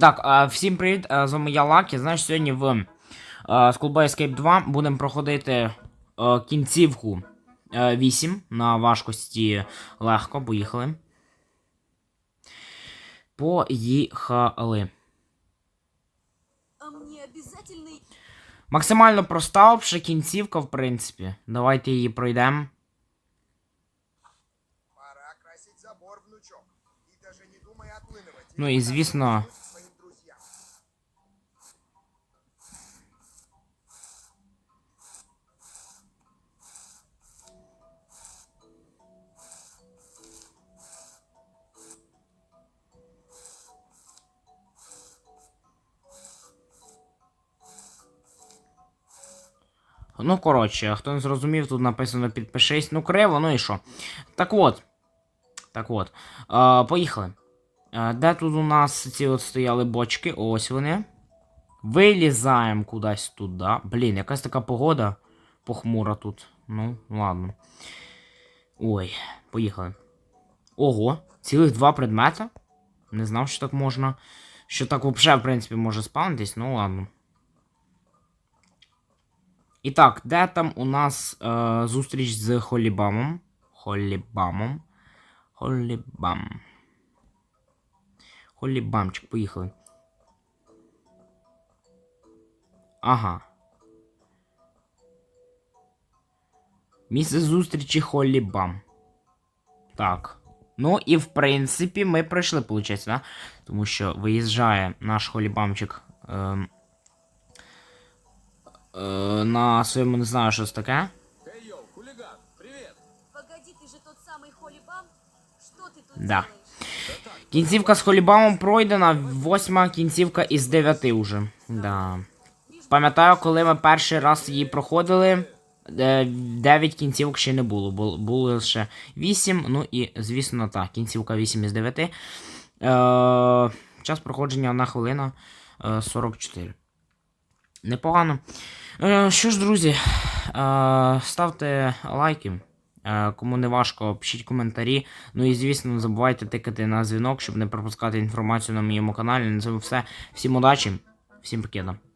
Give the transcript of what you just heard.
Так, е, всім привіт, е, з вами я Лакі. Знаєш, сьогодні в е, Escape 2 будемо проходити кінцівку е, 8 на важкості легко. Поїхали. Поїхали. Максимально проста взагалі кінцівка, в принципі. Давайте її пройдемо. Пора красить забор, Ну, коротше, хто не зрозумів, тут написано підпишись. Ну, криво, ну і що. Так от. Так от. Е, поїхали. Е, де тут у нас ці от стояли бочки? Ось вони. Вилізаємо кудись туди. Блін, якась така погода похмура тут. Ну, ладно. Ой, поїхали. Ого, цілих два предмета. Не знав, що так можна. Що так взагалі, в принципі, може спавнитись, ну ладно. І так, де там у нас е, зустріч з Холібамом? Холібамом. Холібам. Холібамчик, поїхали. Ага. Місце зустрічі Холібам. Так. Ну і в принципі ми пройшли, виходить, да? Тому що виїжджає наш холібамчик. ем, е, на своєму не знаю, що це таке. Эй, йоу, хулиган, привет! Погоди, ты же тот самый Холибам? Что ты тут Да. делаешь? Кінцівка з холібамом пройдена, восьма кінцівка із дев'яти уже. Да. Пам'ятаю, коли ми перший раз її проходили, е, дев'ять кінцівок ще не було. Бу- Було лише вісім, ну і, звісно, так, кінцівка 8 із 9. Е, час проходження 1 хвилина е, 44. Непогано. Е, що ж, друзі, е, ставте лайки. Е, Кому не важко, пишіть коментарі. Ну і звісно, не забувайте тикати на дзвінок, щоб не пропускати інформацію на моєму каналі. На цьому все. Всім удачі, всім покеда.